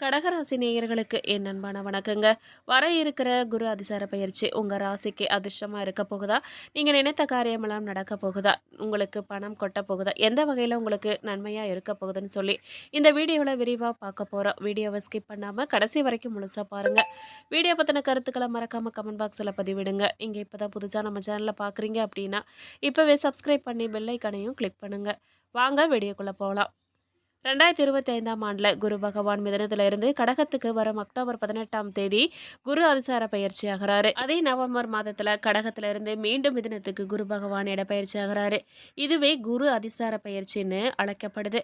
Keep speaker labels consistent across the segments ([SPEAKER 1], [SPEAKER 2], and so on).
[SPEAKER 1] கடகராசி நேயர்களுக்கு என் அன்பான வணக்கங்க. வர இருக்கிற குரு அதிசார பயிற்சி உங்கள் ராசிக்கு அதிர்ஷ்டமாக இருக்க போகுதா? நீங்கள் நினைத்த காரியமெல்லாம் நடக்க போகுதா? உங்களுக்கு பணம் கொட்ட போகுதா? எந்த வகையில் உங்களுக்கு நன்மையாக இருக்க போகுதுன்னு சொல்லி இந்த வீடியோவில் விரிவாக பார்க்க போகிறோம் வீடியோவை ஸ்கிப் பண்ணாமல் கடைசி வரைக்கும் முழுசாக பாருங்கள் வீடியோ பற்றின கருத்துக்களை மறக்காமல் கமெண்ட் பாக்ஸில் பதிவிடுங்க. நீங்கள் இப்போ தான் புதுசாக நம்ம சேனலில் பார்க்குறீங்க அப்படின்னா இப்போவே சப்ஸ்கிரைப் பண்ணி பெல்லைக்கனையும் கிளிக் பண்ணுங்கள் வாங்க வீடியோக்குள்ளே போகலாம் ரெண்டாயிரத்தி இருபத்தி ஐந்தாம் ஆண்டில் குரு பகவான் மிதனத்திலிருந்து கடகத்துக்கு வரும் அக்டோபர் பதினெட்டாம் தேதி குரு அதிசார பயிற்சி ஆகிறாரு. அதே நவம்பர் மாதத்தில் கடகத்திலிருந்து மீண்டும் மிதனத்துக்கு குரு பகவான் இடப்பயிற்சி ஆகிறாரு. இதுவே குரு அதிசார பயிற்சின்னு அழைக்கப்படுது.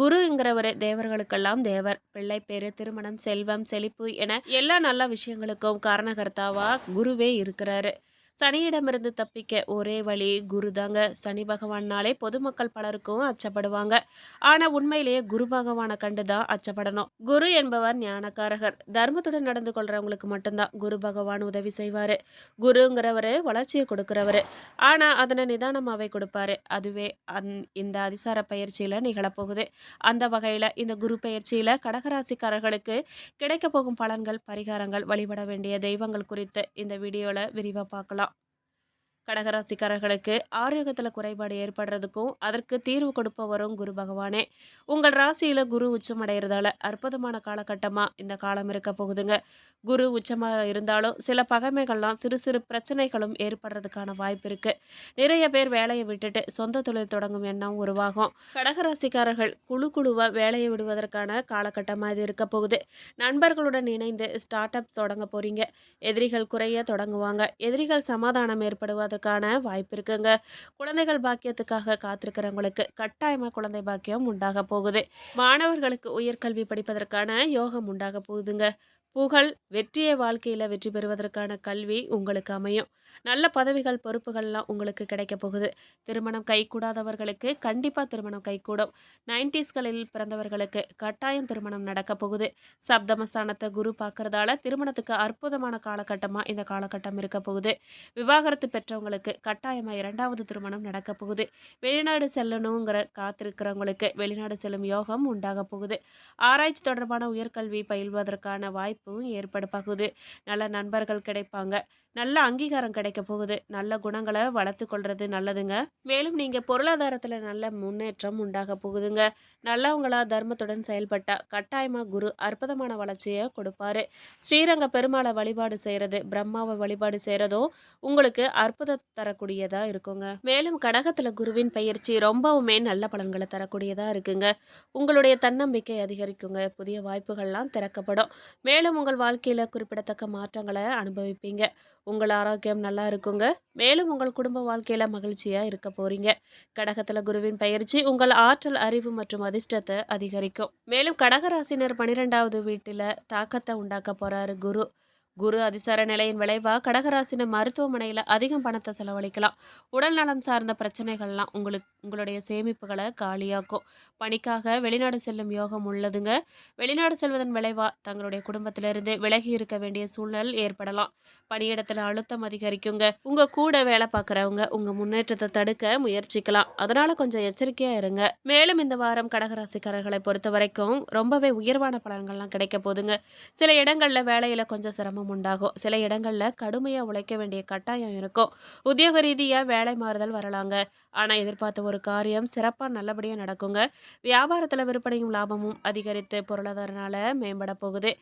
[SPEAKER 1] குருங்கிறவர் தேவர்களுக்கெல்லாம் தேவர். பிள்ளை பேரு திருமணம் செல்வம் செழிப்பு என எல்லா நல்ல விஷயங்களுக்கும் காரணகர்த்தாவா குருவே இருக்கிறாரு. சனியிடமிருந்து தப்பிக்க ஒரே வழி குரு தாங்க. சனி பகவான்னாலே பொதுமக்கள் பலருக்கும் அச்சப்படுவாங்க. ஆனால் உண்மையிலேயே குரு பகவானை கண்டு தான் அச்சப்படணும். குரு என்பவர் ஞானக்காரகர். தர்மத்துடன் நடந்து கொள்றவங்களுக்கு மட்டும்தான் குரு பகவான் உதவி செய்வார். குருங்கிறவர் வளர்ச்சியை கொடுக்குறவர். ஆனால் அதனை நிதானமாகவே கொடுப்பாரு. அதுவே அந் இந்த அதிசார பயிற்சியில் நிகழப்போகுது. அந்த வகையில் இந்த குரு பயிற்சியில் கடகராசிக்காரர்களுக்கு கிடைக்க போகும் பலன்கள் பரிகாரங்கள் வழிபட வேண்டிய தெய்வங்கள் குறித்து இந்த வீடியோவில் விரிவாக பார்க்கலாம். கடகராசிக்காரர்களுக்கு ஆரோக்கியத்தில் குறைபாடு ஏற்படுறதுக்கும் அதற்கு தீர்வு கொடுப்பவரும் குரு பகவானே. உங்கள் ராசியில் குரு உச்சம் அடைகிறதால அற்புதமான காலகட்டமாக இந்த காலம் இருக்க போகுதுங்க. குரு உச்சமாக இருந்தாலும் சில பகைமைகள்லாம் சிறு சிறு பிரச்சனைகளும் ஏற்படுறதுக்கான வாய்ப்பு இருக்குது நிறைய பேர் வேலையை விட்டுட்டு சொந்த தொழில் தொடங்கும் எண்ணம் உருவாகும். கடகராசிக்காரர்கள் குழு குழுவாக வேலையை விடுவதற்கான காலகட்டமாக இது இருக்க போகுது. நண்பர்களுடன் இணைந்து ஸ்டார்ட் அப் தொடங்க போகிறீங்க எதிரிகள் குறைய தொடங்குவாங்க. எதிரிகள் சமாதானம் ஏற்படுவது கிடைக்கிறதுக்கான வாய்ப்பு இருக்குங்க. குழந்தைகள் பாக்கியத்துக்காக காத்திருக்கிறவங்களுக்கு கட்டாயமாக குழந்தை பாக்கியம் உண்டாக போகுது. மாணவர்களுக்கு உயர்கல்வி படிப்பதற்கான யோகம் உண்டாக போகுதுங்க. புகழ் வெற்றியை வாழ்க்கையில் வெற்றி பெறுவதற்கான கல்வி உங்களுக்கு அமையும். நல்ல பதவிகள் பொறுப்புகள்லாம் உங்களுக்கு கிடைக்க போகுது. திருமணம் கைகூடாதவர்களுக்கு கண்டிப்பாக திருமணம் கைகூடும். நைன்டிஸ்களில் பிறந்தவர்களுக்கு கட்டாயம் திருமணம் நடக்க போகுது. சப்தமஸ்தானத்தை குரு பார்க்கறதால திருமணத்துக்கு அற்புதமான காலகட்டமாக இந்த காலகட்டம் இருக்க போகுது. விவாகரத்து பெற்றவங்களுக்கு கட்டாயமாக இரண்டாவது திருமணம் நடக்க போகுது. வெளிநாடு செல்லணுங்கிற காத்திருக்கிறவங்களுக்கு வெளிநாடு செல்லும் யோகம் உண்டாக போகுது. ஆராய்ச்சி தொடர்பான உயர்கல்வி பயில்வதற்கான வாய்ப்பு வாய்ப்பும் ஏற்பட போகுது. நல்ல நண்பர்கள் கிடைப்பாங்க. நல்ல அங்கீகாரம் கிடைக்க போகுது. நல்ல குணங்களை வளர்த்து கொள்றது நல்லதுங்க. மேலும் நீங்கள் பொருளாதாரத்தில் நல்ல முன்னேற்றம் உண்டாக போகுதுங்க. நல்லவங்களா தர்மத்துடன் செயல்பட்டா கட்டாயமாக குரு அற்புதமான வளர்ச்சியை கொடுப்பாரு. ஸ்ரீரங்க பெருமாளை வழிபாடு செய்கிறது பிரம்மாவை வழிபாடு செய்கிறதும் உங்களுக்கு அற்புதம் தரக்கூடியதாக இருக்குங்க. மேலும் கடகத்தில் குருவின் பயிற்சி ரொம்பவுமே நல்ல பலன்களை தரக்கூடியதாக இருக்குங்க. உங்களுடைய தன்னம்பிக்கை அதிகரிக்குங்க. புதிய வாய்ப்புகள்லாம் திறக்கப்படும். மேலும் உங்கள் வாழ்க்கையில் குறிப்பிடத்தக்க மாற்றங்களை அனுபவிப்பீங்க. உங்கள் ஆரோக்கியம் நல்லா இருக்குங்க. மேலும் உங்கள் குடும்ப வாழ்க்கையில் மகிழ்ச்சியாக இருக்க போகிறீங்க கடகத்தில் குருவின் பயிற்சி உங்கள் ஆற்றல் அறிவு மற்றும் அதிர்ஷ்டத்தை அதிகரிக்கும். மேலும் கடகராசினர் பன்னிரெண்டாவது வீட்டில் தாக்கத்தை உண்டாக்க போகிறாரு குரு. குரு அதிசார நிலையின் விளைவாக கடகராசின மருத்துவமனையில் அதிகம் பணத்தை செலவழிக்கலாம். உடல் நலம் சார்ந்த பிரச்சனைகள்லாம் உங்களுக்கு உங்களுடைய சேமிப்புகளை காலியாக்கும். பணிக்காக வெளிநாடு செல்லும் யோகம் உள்ளதுங்க. வெளிநாடு செல்வதன் விளைவாக தங்களுடைய குடும்பத்திலிருந்து விலகி இருக்க வேண்டிய சூழ்நிலை ஏற்படலாம். பணியிடத்தில் அழுத்தம் அதிகரிக்குங்க. உங்கள் கூட வேலை பார்க்குறவங்க உங்கள் முன்னேற்றத்தை தடுக்க முயற்சிக்கலாம். அதனால் கொஞ்சம் எச்சரிக்கையாக இருங்க. மேலும் இந்த வாரம் கடகராசிக்காரர்களை பொறுத்த வரைக்கும் ரொம்பவே உயர்வான பலன்கள்லாம் கிடைக்க போதுங்க சில இடங்களில் வேலையில் கொஞ்சம் சிரமம் லாபம் உண்டாகும். சில இடங்களில் கடுமையாக உழைக்க வேண்டிய கட்டாயம் இருக்கும். உத்தியோக ரீதியாக வேலை மாறுதல் வரலாங்க. ஆனால் எதிர்பார்த்த ஒரு காரியம் சிறப்பாக நல்லபடியாக நடக்குங்க. வியாபாரத்தில் விற்பனையும் லாபமும் அதிகரித்து பொருளாதாரனால மேம்பட போகுது.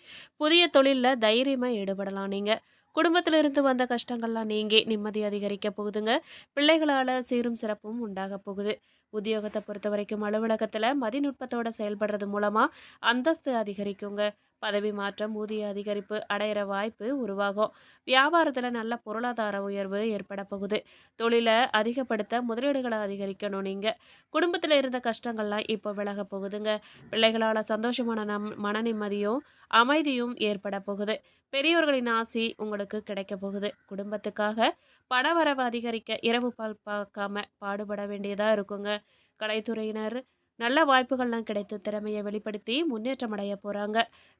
[SPEAKER 1] புதிய தொழிலில் தைரியமாக ஈடுபடலாம் நீங்கள் குடும்பத்தில் இருந்து வந்த கஷ்டங்கள்லாம் நீங்கி நிம்மதி அதிகரிக்க போகுதுங்க. பிள்ளைகளால் சீரும் சிறப்பும் உண்டாக போகுது. உத்தியோகத்தை பொறுத்த வரைக்கும் அலுவலகத்தில் மதிநுட்பத்தோட செயல்படுறது மூலமாக அந்தஸ்து அதிகரிக்குங்க. பதவி மாற்றம் ஊதிய அதிகரிப்பு அடையிற வாய்ப்பு உருவாகும். வியாபாரத்தில் நல்ல பொருளாதார உயர்வு ஏற்பட போகுது. தொழிலை அதிகப்படுத்த முதலீடுகளை அதிகரிக்கணும் நீங்கள் குடும்பத்தில் இருந்த கஷ்டங்கள்லாம் இப்போ விலக போகுதுங்க. பிள்ளைகளால் சந்தோஷமான நம் மன நிம்மதியும் அமைதியும் ஏற்பட போகுது. பெரியோர்களின் ஆசி உங்களுக்கு கிடைக்க போகுது. குடும்பத்துக்காக பணவரவு அதிகரிக்க இரவு பால் பார்க்காம பாடுபட வேண்டியதாக இருக்குங்க. கலைத்துறையினர் நல்ல வாய்ப்புகள்லாம் கிடைத்து திறமையை வெளிப்படுத்தி முன்னேற்றம் அடைய போகிறாங்க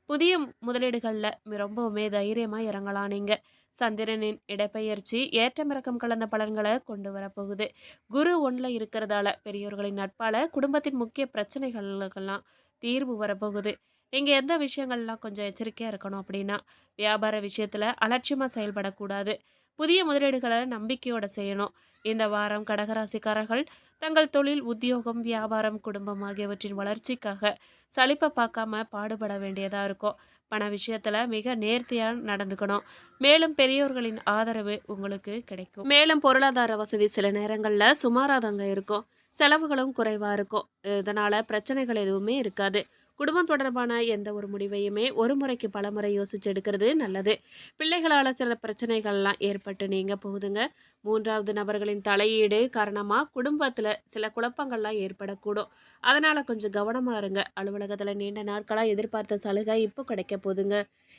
[SPEAKER 1] புதிய முதலீடுகளில் ரொம்பவுமே தைரியமாக இறங்கலாம் நீங்கள் சந்திரனின் இடப்பெயர்ச்சி ஏற்றமிறக்கம் கலந்த பலன்களை கொண்டு வரப்போகுது குரு ஒன்றில் இருக்கிறதால பெரியோர்களின் நட்பால் குடும்பத்தின் முக்கிய பிரச்சனைகளுக்கெல்லாம் தீர்வு வரப்போகுது இங்கே எந்த விஷயங்கள்லாம் கொஞ்சம் எச்சரிக்கையாக இருக்கணும் அப்படின்னா வியாபார விஷயத்தில் அலட்சியமாக செயல்படக்கூடாது. புதிய முதலீடுகளை நம்பிக்கையோட செய்யணும். இந்த வாரம் கடகராசிக்காரர்கள் தங்கள் தொழில் உத்தியோகம் வியாபாரம் குடும்பம் ஆகியவற்றின் வளர்ச்சிக்காக சலிப்பை பார்க்காம பாடுபட வேண்டியதாக இருக்கும். பண விஷயத்தில் மிக நேர்த்தியாக நடந்துக்கணும். மேலும் பெரியோர்களின் ஆதரவு உங்களுக்கு கிடைக்கும். மேலும் பொருளாதார வசதி சில நேரங்களில் சுமாராதங்க இருக்கும். செலவுகளும் குறைவாக இருக்கும். இதனால் பிரச்சனைகள் எதுவுமே இருக்காது. குடும்பம் தொடர்பான எந்த ஒரு முடிவையுமே ஒரு முறைக்கு பல முறை யோசிச்சு எடுக்கிறது நல்லது. பிள்ளைகளால் சில பிரச்சனைகள்லாம் ஏற்பட்டு நீங்க போகுதுங்க. மூன்றாவது நபர்களின் தலையீடு காரணமாக குடும்பத்தில் சில குழப்பங்கள்லாம் ஏற்படக்கூடும். அதனால் கொஞ்சம் கவனமாக இருங்க. அலுவலகத்தில் நீண்ட நாட்களாக எதிர்பார்த்த சலுகை இப்போ கிடைக்க போகுதுங்க.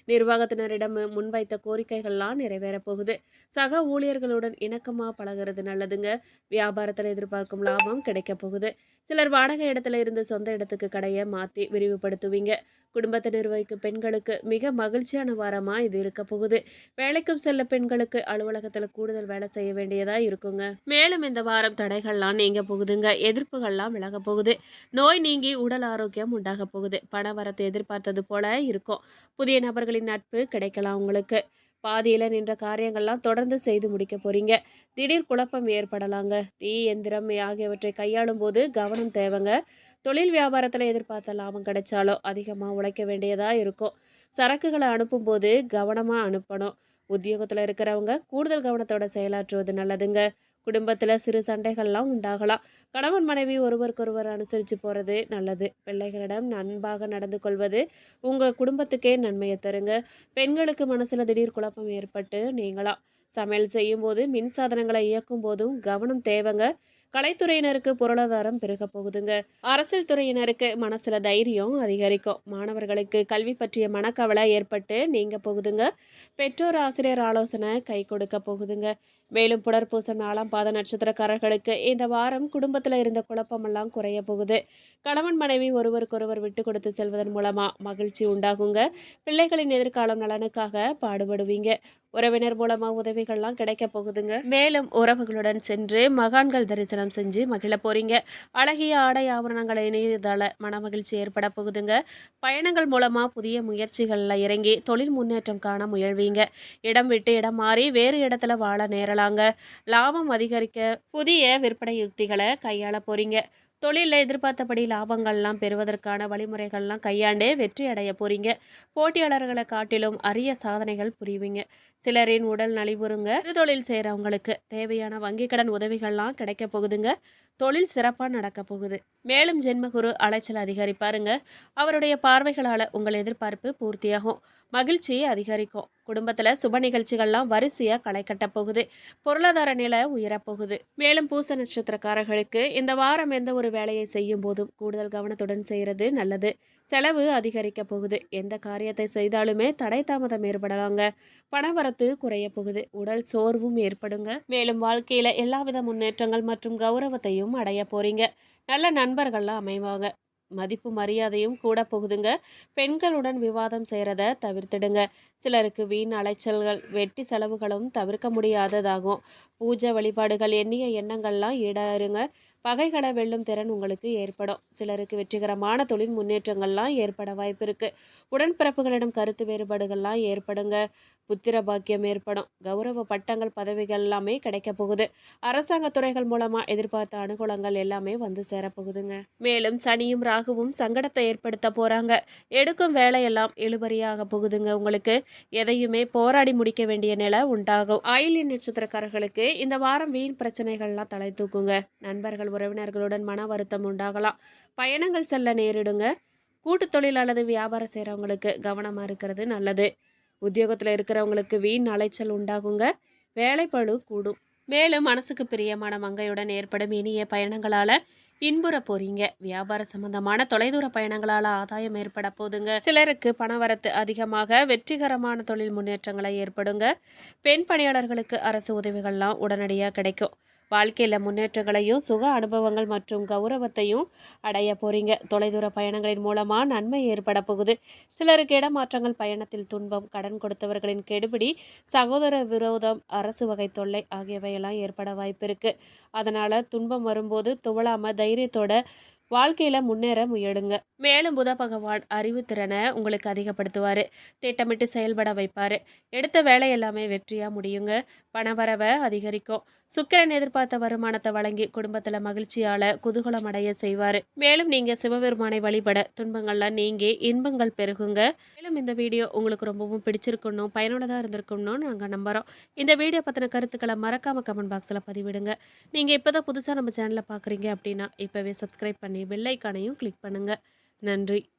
[SPEAKER 1] நிர்வாகத்தினரிடம் முன்வைத்த கோரிக்கைகள்லாம் நிறைவேற போகுது. சக ஊழியர்களுடன் இணக்கமாக பழகிறது நல்லதுங்க. வியாபாரத்தில் எதிர்பார்க்கும் லாபம் கிடைக்க போகுது. சிலர் வாடகை இடத்துல இருந்து சொந்த இடத்துக்கு கடையை மாற்றி விரிவுபடுத்துவீங்க குடும்பத்தை நிர்வகிக்கும் பெண்களுக்கு மிக மகிழ்ச்சியான வாரமாக இது இருக்க போகுது. வேலைக்கும் செல்ல பெண்களுக்கு அலுவலகத்தில் கூடுதல் வேலை செய்ய வேண்டியதாக இருக்குங்க. மேலும் இந்த வாரம் தடைகள்லாம் நீங்க போகுதுங்க. எதிர்ப்புகள்லாம் விலக போகுது. நோய் நீங்கி உடல் ஆரோக்கியம் உண்டாக போகுது. பண வரத்தை எதிர்பார்த்தது போல இருக்கும். புதிய நபர்களின் நட்பு கிடைக்கலாம் உங்களுக்கு. பாதியில் நின்ற காரியங்கள்லாம் தொடர்ந்து செய்து முடிக்க போகிறீங்க திடீர் குழப்பம் ஏற்படலாங்க. தீ எந்திரம் ஆகியவற்றை கையாளும் போது கவனம் தேவைங்க. தொழில் வியாபாரத்தில் எதிர்பார்த்த லாபம் கிடைச்சாலோ அதிகமாக உழைக்க வேண்டியதாக இருக்கும். சரக்குகளை அனுப்பும்போது கவனமாக அனுப்பணும். உத்தியோகத்தில் இருக்கிறவங்க கூடுதல் கவனத்தோட செயலாற்றுவது நல்லதுங்க. குடும்பத்தில் சிறு சண்டைகள்லாம் உண்டாகலாம். கணவன் மனைவி ஒருவருக்கொருவர் அனுசரித்து போகிறது நல்லது. பிள்ளைகளிடம் நண்பாக நடந்து கொள்வது உங்கள் குடும்பத்துக்கே நன்மையை தருங்க. பெண்களுக்கு மனசில் திடீர் குழப்பம் ஏற்பட்டு நீங்களாம் சமையல் செய்யும்போது மின் சாதனங்களை இயக்கும் போதும் கவனம் தேவைங்க. கலைத்துறையினருக்கு பொருளாதாரம் பெருக போகுதுங்க. அரசியல் துறையினருக்கு மனசுல தைரியம் அதிகரிக்கும். மாணவர்களுக்கு கல்வி பற்றிய மனக்கவலை ஏற்பட்டு நீங்க போகுதுங்க. பெற்றோர் ஆசிரியர் ஆலோசனை கை கொடுக்க போகுதுங்க. மேலும் புடற்பூசம் நாலாம் பாத நட்சத்திரக்காரர்களுக்கு இந்த வாரம் குடும்பத்தில் இருந்த குழப்பமெல்லாம் குறைய போகுது. கணவன் மனைவி ஒருவருக்கொருவர் விட்டு கொடுத்து செல்வதன் மூலமா மகிழ்ச்சி உண்டாகுங்க. பிள்ளைகளின் எதிர்காலம் நலனுக்காக பாடுபடுவீங்க. உறவினர் மூலமா உதவிகள்லாம் கிடைக்க போகுதுங்க. மேலும் உறவுகளுடன் சென்று மகான்கள் தரிசனம் செஞ்சு மகிழ போகிறீங்க அழகிய ஆடை ஆவரணங்களை இணையதால் மனமகிழ்ச்சி ஏற்பட போகுதுங்க. பயணங்கள் மூலமாக புதிய முயற்சிகளில் இறங்கி தொழில் முன்னேற்றம் காண முயல்வீங்க. இடம் விட்டு இடம் மாறி வேறு இடத்துல வாழ நேரலாங்க. லாபம் அதிகரிக்க புதிய விற்பனை யுக்திகளை கையாள போகிறீங்க தொழிலில் எதிர்பார்த்தபடி லாபங்கள்லாம் பெறுவதற்கான வழிமுறைகள்லாம் கையாண்டே வெற்றி அடைய போறீங்க. போட்டியாளர்களை காட்டிலும் அரிய சாதனைகள் புரிவீங்க. சிலரின் உடல் நலிவுறுங்க தொழில் செய்கிறவங்களுக்கு தேவையான வங்கி கடன் உதவிகள்லாம் கிடைக்க போகுதுங்க. தொழில் சிறப்பாக நடக்க போகுது. மேலும் ஜென்மகுரு அலைச்சல் அதிகரிப்பாருங்க. அவருடைய பார்வைகளால் உங்கள் எதிர்பார்ப்பு பூர்த்தியாகும். மகிழ்ச்சி அதிகரிக்கும். குடும்பத்தில் சுப நிகழ்ச்சிகள்லாம் வரிசையாக களை கட்ட போகுது. பொருளாதார நிலை உயரப்போகுது மேலும் பூச நட்சத்திரக்காரர்களுக்கு இந்த வாரம் எந்த ஒரு வேலையை செய்யும் போதும் கூடுதல் கவனத்துடன் செய்கிறது நல்லது. செலவு அதிகரிக்க போகுது. எந்த காரியத்தை செய்தாலுமே தடை தாமதம் ஏற்படலாங்க. பணவரத்து குறைய போகுது. உடல் சோர்வும் ஏற்படுங்க. மேலும் வாழ்க்கையில் எல்லாவித முன்னேற்றங்கள் மற்றும் கௌரவத்தையும் அடைய போறீங்க. நல்ல நண்பர்கள்லாம் அமைவாங்க. மதிப்பு மரியாதையும் கூட போகுதுங்க. பெண்களுடன் விவாதம் செய்கிறத தவிர்த்திடுங்க. சிலருக்கு வீண் அலைச்சல்கள் வெட்டி செலவுகளும் தவிர்க்க முடியாததாகும். பூஜை வழிபாடுகள் எண்ணிய எண்ணங்கள்லாம் ஈடாருங்க பகைகளை வெல்லும் திறன் உங்களுக்கு ஏற்படும். சிலருக்கு வெற்றிகரமான தொழில் முன்னேற்றங்கள்லாம் ஏற்பட வாய்ப்பு இருக்கு உடன்பிறப்புகளிடம் கருத்து வேறுபாடுகள்லாம் ஏற்படுங்க. புத்திர பாக்கியம் ஏற்படும். கௌரவ பட்டங்கள் பதவிகள் எல்லாமே கிடைக்க போகுது. அரசாங்க துறைகள் மூலமா எதிர்பார்த்த அனுகூலங்கள் எல்லாமே வந்து சேரப்போகுதுங்க. மேலும் சனியும் ராகுவும் சங்கடத்தை ஏற்படுத்த போறாங்க. எடுக்கும் வேலையெல்லாம் இழுபறியாக போகுதுங்க உங்களுக்கு. எதையுமே போராடி முடிக்க வேண்டிய நிலை உண்டாகும். ஆயிலின் நட்சத்திரக்காரர்களுக்கு இந்த வாரம் வீண் பிரச்சனைகள்லாம் தலை தூக்குங்க. நண்பர்கள் உறவினர்களுடன் மன வருத்தம் உண்டாகலாம். பயணங்கள் செல்ல நேரிடுங்க. கூட்டு தொழில் அல்லது வியாபாரம் செய்கிறவங்களுக்கு கவனமாக இருக்கிறது நல்லது. உத்தியோகத்தில் இருக்கிறவங்களுக்கு வீண் அலைச்சல் உண்டாகுங்க. வேலைப்பழு கூடும். மேலும் மனசுக்கு பிரியமான மங்கையுடன் ஏற்படும் இனிய பயணங்களால் இன்புற போறீங்க. வியாபார சம்பந்தமான தொலைதூர பயணங்களால் ஆதாயம் ஏற்பட போதுங்க. சிலருக்கு பணவரத்து அதிகமாக வெற்றிகரமான தொழில் முன்னேற்றங்களை ஏற்படுங்க. பெண் பணியாளர்களுக்கு அரசு உதவிகள்லாம் உடனடியாக கிடைக்கும். வாழ்க்கையில் முன்னேற்றங்களையும் சுக அனுபவங்கள் மற்றும் கௌரவத்தையும் அடைய போகிறீங்க தொலைதூர பயணங்களின் மூலமாக நன்மை ஏற்பட போகுது. சிலருக்கு இடமாற்றங்கள் பயணத்தில் துன்பம் கடன் கொடுத்தவர்களின் கெடுபிடி சகோதர விரோதம் அரசு வகை தொல்லை ஆகியவையெல்லாம் ஏற்பட வாய்ப்பு இருக்குது அதனால் துன்பம் வரும்போது துவளாமல் தைரியத்தோட வாழ்க்கையில முன்னேற முயலுங்க. மேலும் புத பகவான் அறிவுத்திறனை உங்களுக்கு அதிகப்படுத்துவாரு. திட்டமிட்டு செயல்பட வைப்பாரு. எடுத்த வேலை எல்லாமே வெற்றியா முடியுங்க. பணவரவை அதிகரிக்கும். சுக்கிரன் எதிர்பார்த்த வருமானத்தை வழங்கி குடும்பத்துல மகிழ்ச்சியால குதூகலம் அடைய செய்வாரு. மேலும் நீங்க சிவபெருமானை வழிபட துன்பங்கள்லாம் நீங்கி இன்பங்கள் பெருகுங்க. மேலும் இந்த வீடியோ உங்களுக்கு ரொம்பவும் பிடிச்சிருக்கணும் பயனுள்ளதா இருந்திருக்கணும்னு நாங்க நம்புறோம். இந்த வீடியோ பத்தின கருத்துக்களை மறக்காம கமெண்ட் பாக்ஸ்ல பதிவிடுங்க. நீங்க இப்பதான் புதுசா நம்ம சேனலை பாக்குறீங்க அப்படின்னா இப்பவே சப்ஸ்கிரைப் பண்ணி பெல் பெல்லைக்கானையும் கிளிக் பண்ணுங்க. நன்றி.